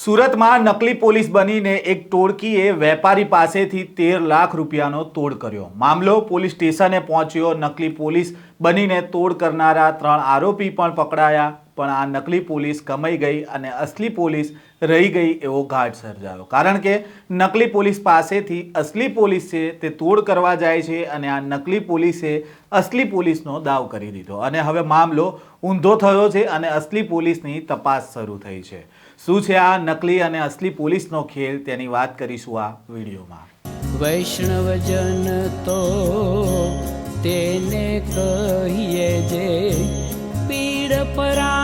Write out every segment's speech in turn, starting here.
સુરતમાં નકલી પોલીસ બનીને એક ટોળકીએ વેપારી પાસેથી તેર લાખ રૂપિયાનો તોડ કર્યો. મામલો પોલીસ સ્ટેશને પહોંચ્યો. નકલી પોલીસ બનીને તોડ કરનારા ત્રણ આરોપી પણ પકડાયા. પણ આ નકલી પોલીસ કમાઈ ગઈ અને અસલી પોલીસ રહી ગઈ એવો ઘાટ સર્જાયો. કારણ કે નકલી પોલીસ પાસેથી અસલી પોલીસ છે તે તોડ કરવા જાય છે અને આ નકલી પોલીસે અસલી પોલીસનો દાવ કરી દીધો. અને હવે મામલો ઊંધો થયો છે અને અસલી પોલીસની તપાસ શરૂ થઈ છે. શું છે આ નકલી અને અસલી પોલીસનો ખેલ? તેની વાત કરીશું આ વિડીયોમાં. વૈષ્ણવજન તો તેને કહીએ જે પીડ પરાઈ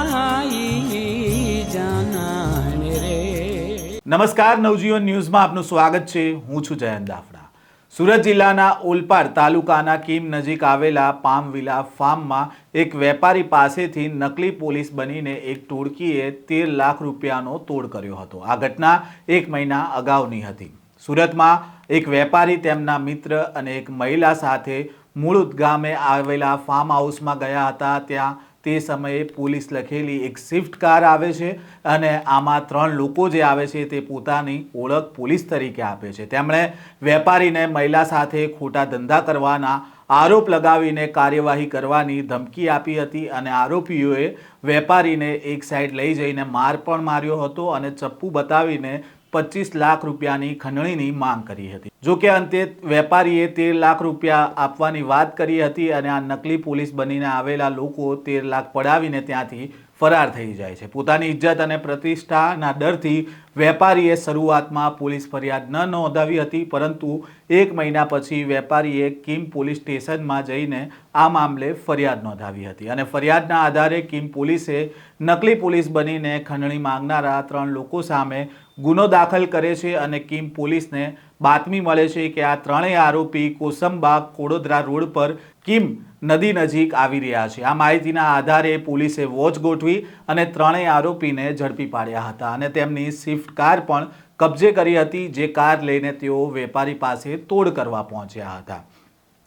નમસ્કાર, નવજીવન ન્યૂઝમાં આપનું સ્વાગત છે. હું છું જયંત દાફડા. સુરત જિલ્લાના ઓલપાડ તાલુકાના કીમ નજીક આવેલા પામવિલા ફાર્મમાં એક વેપારી પાસેથી નકલી પોલીસ બનીને એક ટોળકીએ તેર લાખ રૂપિયાનો તોડ કર્યો હતો. આ ઘટના એક મહિના અગાઉની હતી. સુરતમાં એક વેપારી તેમના મિત્ર અને એક મહિલા સાથે મૂળ ગામે આવેલા ફાર્મ હાઉસમાં ગયા હતા. ત્યાં તે સમયે પોલીસ લખેલી એક સ્વિફ્ટ કાર આવે છે અને આમાં ત્રણ લોકો જે આવે છે તે પોતાની ઓળખ પોલીસ તરીકે આપે છે. તેમણે વેપારીને મહિલા સાથે ખોટા ધંધા કરવાના આરોપ લગાવીને કાર્યવાહી કરવાની ધમકી આપી હતી અને આરોપીઓએ વેપારીને એક સાઈડ લઈ જઈને માર પણ માર્યો હતો અને ચપ્પુ બતાવીને પચીસ લાખ રૂપિયાની ખંડણીની માંગ કરી હતી. જો કે અંતે વેપારીએ તેર લાખ રૂપિયા આપવાની વાત કરી હતી અને આ નકલી પોલીસ બનીને આવેલા લોકો તેર લાખ પડાવીને ત્યાંથી ફરાર થઈ જાય છે. પોતાની ઇજ્જત અને પ્રતિષ્ઠાના ડરથી વેપારીએ શરૂઆતમાં પોલીસ ફરિયાદ ન નોંધાવી હતી, પરંતુ એક મહિના પછી વેપારીએ કિમ પોલીસ સ્ટેશનમાં જઈને આ મામલે ફરિયાદ નોંધાવી હતી અને ફરિયાદના આધારે કિમ પોલીસે નકલી પોલીસ બનીને ખંડણી માંગનારા ત્રણ લોકો સામે ગુનો દાખલ કરે છે અને કિમ પોલીસને બાતમી મળે છે કે આ ત્રણેય આરોપી કોસંબાગ કોડોદરા રોડ પર કિમ નદી નજીક આવી રહ્યા છે. આ માહિતીના આધારે પોલીસે વોચ ગોઠવી અને ત્રણેય આરોપીને ઝડપી પાડ્યા હતા અને તેમની સ્વિફ્ટ કાર પણ કબજે કરી હતી, જે કાર લઈને તેઓ વેપારી પાસે તોડ કરવા પહોંચ્યા હતા.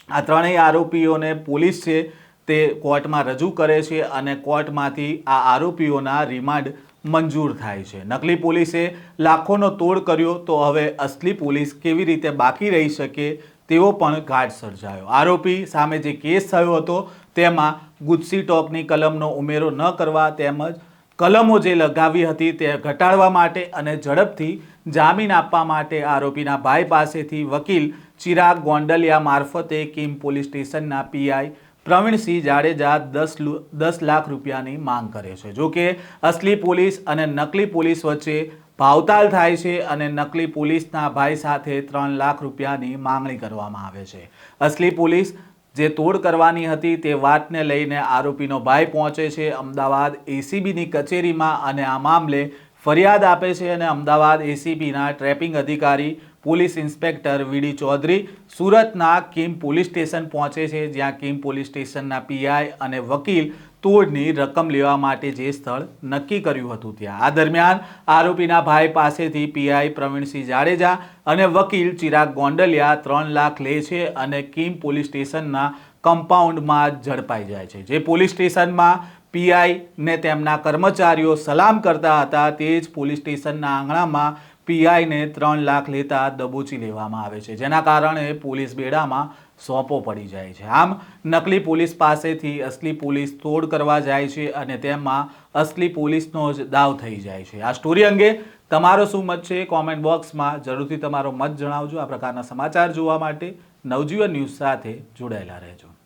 આ ત્રણેય આરોપીઓને પોલીસ છે તે કોર્ટમાં રજૂ કરે છે અને કોર્ટમાંથી આ આરોપીઓના રિમાન્ડ મંજૂર થાય છે. નકલી પોલીસે લાખોનો તોડ કર્યો તો હવે અસલી પોલીસ કેવી રીતે બાકી રહી શકે તેવો પણ ઘાટ સર્જાયો. આરોપી સામે જે કેસ થયો હતો તેમાં ગુજસી ટોકની કલમનો ઉમેરો ન કરવા તેમજ કલમો જે લગાવી હતી તે ઘટાડવા માટે અને ઝડપથી જામીન આપવા માટે આરોપીના ભાઈ પાસેથી વકીલ ચિરાગ ગોંડલિયા મારફતે કિમ પોલીસ સ્ટેશનના પીઆઈ પ્રવીણસિંહ જાડેજા દસ દસ લાખ રૂપિયાની માંગ કરે છે. જો કે અસલી પોલીસ અને નકલી પોલીસ વચ્ચે ભાવતાલ થાય છે અને નકલી પોલીસના ભાઈ સાથે ત્રણ લાખ રૂપિયાની માંગણી કરવામાં આવે છે. અસલી પોલીસ જે તોડ કરવાની હતી તે વાતને લઈને આરોપીનો ભાઈ પહોંચે છે. અમદાવાદ એસીબીની કચેરીમાં અને આ મામલે ફરિયાદ આપે છે અને અમદાવાદ એસીબીના ટ્રેપિંગ અધિકારી પોલીસ ઇન્સ્પેક્ટર વીડી ચૌધરી સુરતના કિમ પોલીસ સ્ટેશન પહોંચે છે, જ્યાં કિમ પોલીસ સ્ટેશનના પીઆઈ અને વકીલ તોડની રકમ લેવા માટે જે સ્થળ નક્કી કર્યું હતું ત્યાં. આ દરમિયાન આરોપીના ભાઈ પાસેથી પીઆઈ પ્રવીણસિંહ જાડેજા અને વકીલ ચિરાગ ગોંડલિયા ત્રણ લાખ લે છે અને કિમ પોલીસ સ્ટેશનના કમ્પાઉન્ડમાં ઝડપાઈ જાય છે. જે પોલીસ સ્ટેશનમાં પીઆઈ ને તેમના કર્મચારીઓ સલામ કરતા હતા, તે જ પોલીસ સ્ટેશનના આંગણામાં પીઆઈને ત્રણ લાખ લેતા દબોચી લેવામાં આવે છે, જેના કારણે પોલીસ બેડામાં સોંપો પડી જાય છે. આમ, નકલી પોલીસ પાસેથી અસલી પોલીસ તોડ કરવા જાય છે અને તેમાં અસલી પોલીસનો જ દાવ થઈ જાય છે. આ સ્ટોરી અંગે તમારો શું મત છે? કોમેન્ટ બોક્સમાં જરૂરથી તમારો મત જણાવજો. આ પ્રકારના સમાચાર જોવા માટે નવજીવન ન્યૂઝ સાથે જોડાયેલા રહેજો.